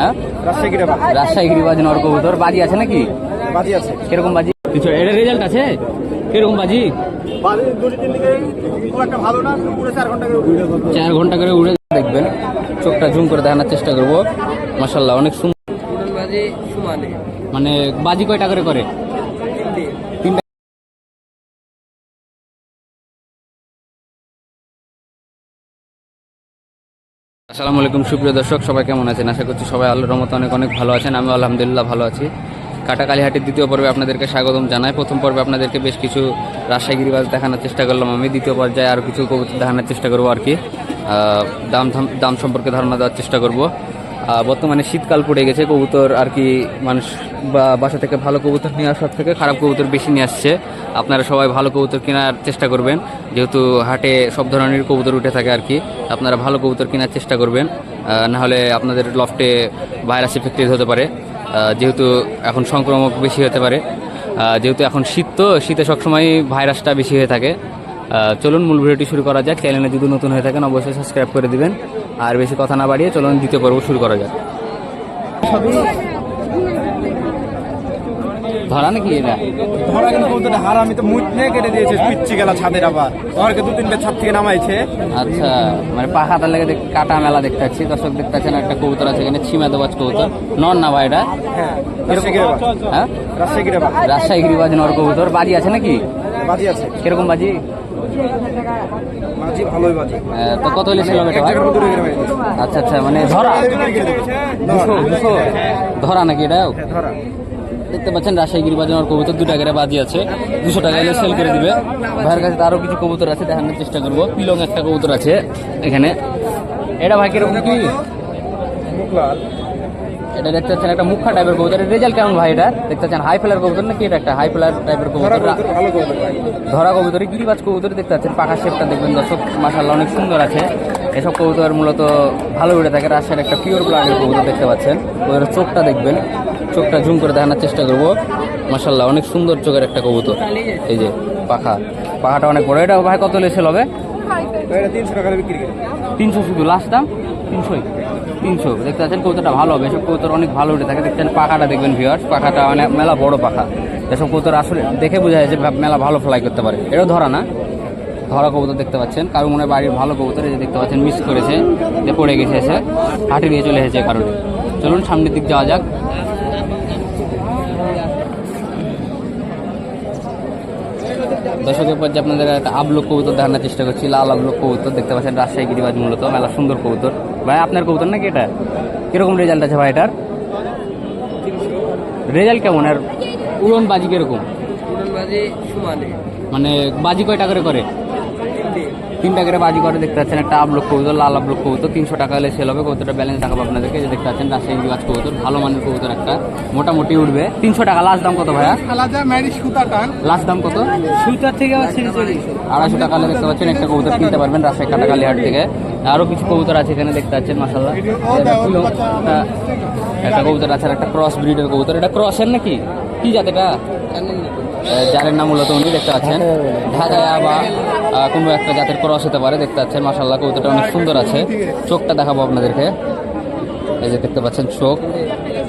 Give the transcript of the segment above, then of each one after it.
হ্যাঁ? রাজশাহী গিরে রাজশাহী গিরিবাজ নর কবুতর। বাজি আছে নাকি? বাজি আছে। কীরকম বাজি? কিছু এর রেজাল্ট আছে? কীরকম বাজি? উড়ে চার ঘণ্টা করে উড়ে দেখবেন চোখটা জুম করে দেখানোর চেষ্টা করব। মাসাল্লাহ অনেক সুন্দর মানে বাজি কয়টা করে করে? আসসালামু আলাইকুম, সুপ্রিয় দর্শক, সবাই কেমন আছেন? আশা করছি সবাই আল্লাহর রহমতে অনেক অনেক ভালো আছেন। আমি আলহামদুলিল্লাহ ভালো আছি। কাটাকালীহাটের দ্বিতীয় পর্বে আপনাদেরকে স্বাগতম জানাই। প্রথম পর্বে আপনাদেরকে বেশ কিছু রাজশাহী বাস দেখানোর চেষ্টা করলাম আমি। দ্বিতীয় পর্যায়ে আরও কিছু কবুতর দেখানোর চেষ্টা করব আর কি। দাম দাম সম্পর্কে ধারণা দেওয়ার চেষ্টা করব। বর্তমানে শীতকাল পড়ে গেছে, কবুতর আর কি মানুষ বা বাসা থেকে ভালো কবুতর নিয়ে আসার থেকে খারাপ কবুতর বেশি নিয়ে আসছে। আপনারা সবাই ভালো কবুতর কেনার চেষ্টা করবেন, যেহেতু হাটে সব ধরনের কবুতর উঠে থাকে আর কি। আপনারা ভালো কবুতর কেনার চেষ্টা করবেন নাহলে আপনাদের লফটে ভাইরাস এফেক্টেড হতে পারে যেহেতু এখন সংক্রমক বেশি হতে পারে। যেহেতু এখন শীত তো, শীতে সবসময় ভাইরাসটা বেশি হয়ে থাকে। চলুন মূল ভিডিওটি শুরু করা যাক চ্যানেলে যদি নতুন হয়ে থাকেন, অবশ্যই সাবস্ক্রাইব করে দিবেন। আর বেশি কথা না বাড়িয়ে চলুন দ্বিতীয় পর্ব শুরু করা যাক। ধরা নাকি এটা? ধরা কিন্তু কবুতরটা হার আমি তো মুট নিয়ে কেটে দিয়েছে পিচ্ছি গেলা ছাদের আবার। ধরকে দু তিনটা ছাদ থেকে নামাইছে। আচ্ছা মানে পাখাটা লেগে কাটা মেলা দেখতে পাচ্ছি দর্শক দেখতে পাচ্ছেন একটা কবুতর আছে এখানে ছিমা দেবাজ কবুতর। নর না ভাই এটা? হ্যাঁ রাজশাহী গিরে হ্যাঁ? রাজশাহী গিরিবাজ নর কবুতর। বাজি আছে নাকি? বাজি আছে। কীরকম বাজি? বাজি ভালোই বাজি। তো কত হলে ছিল এটা ভাই? আচ্ছা আচ্ছা মানে ধরা? দুশো ধরা। নাকি এটাও হ্যাঁ, দেখতে পাচ্ছেন রাজশাহী গিরিবাজ নর কবুতর দু টাকা বাজি আছে। দুশো টাকা এলে সেল করে দিবে। ভাইয়ের কাছে আরও কিছু কবুতর আছে দেখানোর চেষ্টা করব। পিলং একটা কবুতর আছে এখানে। এটা ভাই কীরকম কি? মুখলাল এটা দেখতে পাচ্ছেন একটা মুখা টাইপের কবুতর। রেজাল্ট কেমন ভাই এটা? দেখতে পাচ্ছেন হাই ফেলার কবুতর নাকি এটা একটা হাই ফেলার টাইপের কবুতর? ধরা কবুতর গিরিবাজ কবুতর দেখতে পাচ্ছেন পাখা শেপটা দেখবেন দর্শক মাসাল্লাহ অনেক সুন্দর আছে। এসব কবুতর মূলত ভালো উড়ে থাকে রাজশাহীর একটা পিওর ব্লাডের কবুতর দেখতে পাচ্ছেন। ওদের চোখটা দেখবেন চোখটা জুম করে দেখানোর চেষ্টা করব। মাসাল্লাহ অনেক সুন্দর চোখের একটা কবুতর এই যে পাখা। পাখাটা অনেক বড়। এটা ভাই কত লেসেল হবে তিনশো টাকা বিক্রি তিনশো শুধু লাস্ট দাম তিনশোই। তিনশো। দেখতে পাচ্ছেন, কবুতরটা ভালো হবে। এসব কবুতর অনেক ভালো উঠে থাকে। দেখছেন পাখাটা দেখবেন ভিওয়ার্স পাখাটা অনেক মেলা বড় পাখা। এসব কবুতর আসলে দেখে বোঝা যায় যে মেলা ভালো ফ্লাই করতে পারে। এটাও ধরা না। ধরা কবুতর দেখতে পাচ্ছেন। কারও মনে বাড়ির ভালো কবুতর, এই দেখতে পাচ্ছেন মিস করেছে, যে পড়ে গেছে এসে। হাঁটি নিয়ে চলে এসেছে কারণে। চলুন, সামনের দিক যাওয়া যাক। দর্শকের পর্যায়ে আপনাদের একটা আবলক কবুতর দেখানোর চেষ্টা করছি। লাল আবলক কবুতর দেখতে পাচ্ছেন, রাজশাহী গিরিবাজ মূলত। মেলা সুন্দর কবুতর। ভাই আপনার কবুতর নাকি এটা? কীরকম রেজাল্ট আছে ভাই এটার? রেজাল্ট কেমন? আর উড়ন বাজি কীরকম মানে বাজি কয়টা করে করে? তিনটা করে বাজি করে দেখতে পাচ্ছেন একটা আবলক কবুতর লাল আবলক কবুতর তিনশো টাকা হলে সেল হবে। কবুতরটা ব্যালেন্স দেখাবো আপনাদেরকে যে দেখতে পাচ্ছেন রাজশাহী গিরিবাজ কবুতর ভালো মানের কবুতর একটা মোটামুটি উঠবে। তিনশো টাকা লাস্ট দাম কত ভাইয়া? লাস্ট দাম কত? সুতার থেকে আড়াইশো টাকা হলে দেখতে পাচ্ছেন একটা কবুতর কিনতে পারবেন রাজশাহী কাটাকালি হাট থেকে। আরও কিছু কবুতর আছে এখানে দেখতে পাচ্ছেন মাসাল্লাহ একটা কবুতর আছে আর একটা ক্রস ব্রিডের কবুতর। এটা ক্রসের নাকি? কি জাত এটা? যারের নাম মূলত উনি দেখতে পাচ্ছেন। ঢাকা বা কোনো একটা জাতের ক্রস হতে পারে, দেখতে পাচ্ছেন। মাসাল্লাহ কবুতরটা অনেক সুন্দর আছে। চোখটা দেখাবো আপনাদেরকে। এই যে দেখতে পাচ্ছেন চোখ।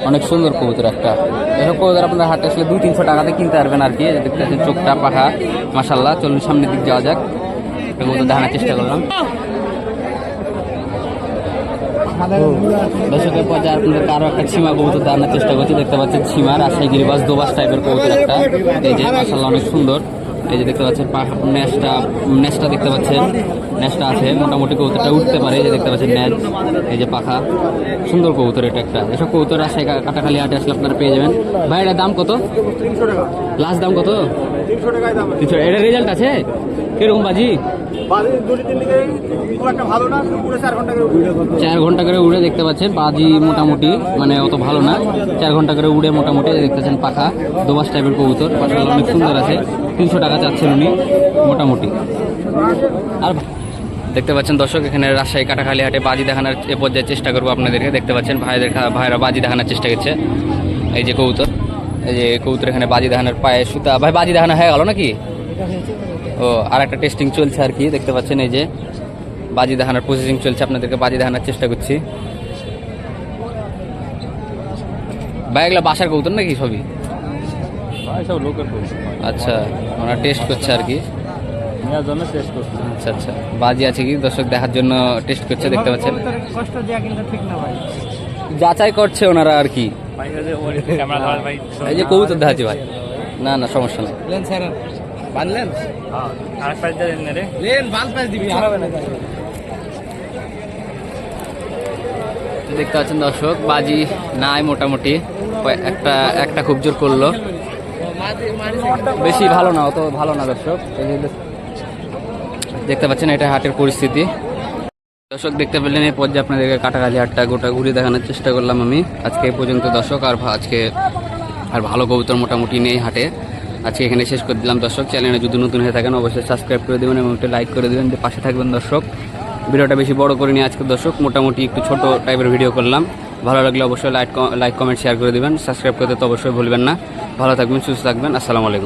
অনেক সুন্দর কবুতর একটা। এসব কবুতর আপনার হাটে আসলে দুই তিনশো টাকাতে কিনতে পারবেন আর কি। দেখতে পাচ্ছেন চোখটা পাখা। মাসাল্লাহ চলুন সামনের দিক যাওয়া যাক। কবুতর দেখানোর চেষ্টা করলাম। দর্শকের পর্যায়ে আপনাদেরকে আরও একটা সীমা কবুতর দেখানোর চেষ্টা করছি। দেখতে পাচ্ছেন সীমা রাজশাহী গিরিবাস দোবাস টাইপের কবুতর একটা। এই যে মাসাল্লাহ অনেক সুন্দর। এই যে দেখতে পাচ্ছেন পাখা ন্যাসটা ন্যাসটা দেখতে পাচ্ছেন। ন্যাসটা আছে মোটামুটি কবুতরটা উঠতে পারে। এই যে দেখতে পাচ্ছেন ন্যাচ এই যে পাখা। সুন্দর কবুতর এটা একটা। এসব কবুতর রাজশাহী কাটাখালি হাটে আসলে আপনারা পেয়ে যাবেন। ভাই এটার দাম কত? তিনশো টাকা। লাস্ট দাম কত? তিনশো টাকায় দাম কিছু এটা রেজাল্ট আছে? কীরকম বাজি? চার ঘণ্টা করে উড়ে দেখতে পাচ্ছেন, বাজি মোটামুটি মানে অত ভালো না। চার ঘণ্টা করে উড়ে মোটামুটি দেখতেছেন পাখা, দোবাস টাইপের কবুতর মাসাল্লাহ অনেক সুন্দর আছে। তিনশো টাকা চাচ্ছেন উনি, মোটামুটি। আর দেখতে পাচ্ছেন দর্শক, এখানে রাজশাহী কাটাখালি হাটে বাজি দেখানোর এ পর্যায়ে চেষ্টা করব আপনাদেরকে। দেখতে পাচ্ছেন ভাইদের ভাইরা বাজি দেখানোর চেষ্টা করছে। এই যে কবুতর, এই যে কবুতর এখানে বাজি দেখানোর পায়ে সুতা ভাই, বাজি দেখানো হয়ে গেল নাকি? ও আর একটা টেস্টিং চলছে আর কি দেখতে পাচ্ছেন এই যে বাজি দেখানোর প্রসেসিং চলছে আপনাদেরকে বাজি দেখানোর চেষ্টা করছি। ভাই এগুলো বাসার কবুতর নাকি সবই? আচ্ছা ওরা টেস্ট করছে আর কি। আচ্ছা আচ্ছা বাজি আছে কি? দর্শক দেখার জন্য টেস্ট করছে দেখতে পাচ্ছেন। কষ্ট দেওয়া কিন্তু ঠিক না ভাই। যাচাই করছে ওনারা আর কি। ক্যামেরা ধরার ভাই এই যে কবুতর দেখাচ্ছি ভাই। না না সমস্যা নেই। বানলেন আর পাঁচ দেন রে। লেন বাল পাঁচ দিবি হারাবে না দেখতে পাচ্ছেন দর্শক বাজি নাই মোটামুটি। একটা একটা খুব জোর করল। বেশি ভালো না অত ভালো না দর্শক। দেখতে পাচ্ছেন এটা হাটের পরিস্থিতি। দর্শক দেখতে পেলেন এই পর্যায়ে আপনাদেরকে কাটাকালি হাটটা গোটা ঘুরে দেখানোর চেষ্টা করলাম আমি। আজকে এই পর্যন্ত দর্শক আর আজকে আর ভালো কবুতর মোটামুটি নেই হাটে। আজকে এখানে শেষ করে দিলাম, দর্শক। চ্যানেলে যদি নতুন হয়ে থাকেন, অবশ্যই সাবস্ক্রাইব করে দেবেন এবং একটু লাইক করে দেবেন পাশে থাকবেন, দর্শক। ভিডিওটা বেশি বড় করে নিয়ে আজকে, দর্শক। মোটামুটি একটু ছোট টাইপের ভিডিও করলাম। ভালো লাগলে অবশ্যই লাইক লাইক কমেন্ট শেয়ার করে দেবেন। সাবস্ক্রাইব করতে তো অবশ্যই ভুলবেন না। ভালো থাকবেন, সুস্থ থাকবেন। আসসালামু আলাইকুম।